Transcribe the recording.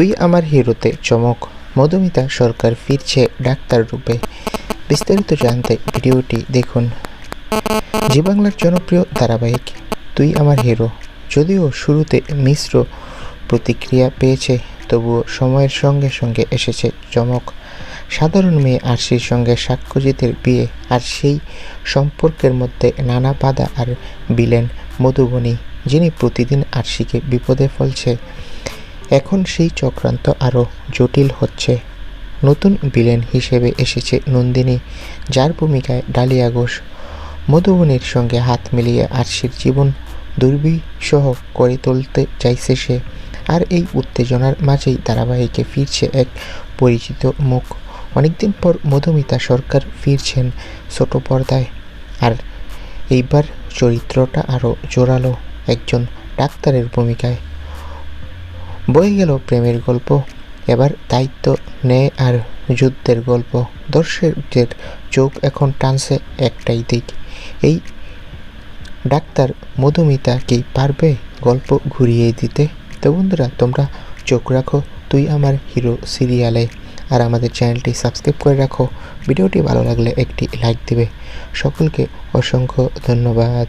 তুই আমার হিরোতে চমক। মধুমিতা সরকার ফিরছে ডাক্তার রূপে। বিস্তারিত জানতে ভিডিওটি দেখুন। জি বাংলার জনপ্রিয় ধারাবাহিক, তুই আমার হিরো। যদিও শুরুতে মিশ্র প্রতিক্রিয়া পেয়েছে, তবুও সময়ের সঙ্গে সঙ্গে এসেছে চমক। সাধারণ মেয়ে আরশির সঙ্গে সাক্ষ্যজিতের বিয়ে আর সেই সম্পর্কের মধ্যে নানা বাধা আর বিলেন মধুবনী, যিনি প্রতিদিন আরশিকে বিপদে ফেলছে। এখন সেই চক্রান্ত আরও জটিল হচ্ছে। নতুন ভিলেন হিসেবে এসেছে নন্দিনী, যার ভূমিকায় ডালিয়া ঘোষ মধুবনীর সঙ্গে হাত মিলিয়ে আরশির জীবন দুর্বিষহ করে তুলতে চাইছে সে। আর এই উত্তেজনার মাঝেই ধারাবাহিকে ফিরছে এক পরিচিত মুখ। অনেকদিন পর মধুমিতা সরকার ফিরছেন ছোট পর্দায়। আর এইবার চরিত্রটা আরও জোরালো, একজন ডাক্তারের ভূমিকায়। বয়ে গেল প্রেমের গল্প। এবার দায়িত্ব নেয় আর যুদ্ধের গল্প। দর্শকদের চোখ এখন টানছে একটাই দিক। এই ডাক্তার মধুমিতা কি পারবে গল্প ঘুরিয়ে দিতে? তো বন্ধুরা, তোমরা চোখ রাখো, তুই আমার হিরো সিরিয়ালে। আর আমাদের চ্যানেলটি সাবস্ক্রাইব করে রাখো। ভিডিওটি ভালো লাগলে একটি লাইক দিবে। সকলকে অসংখ্য ধন্যবাদ।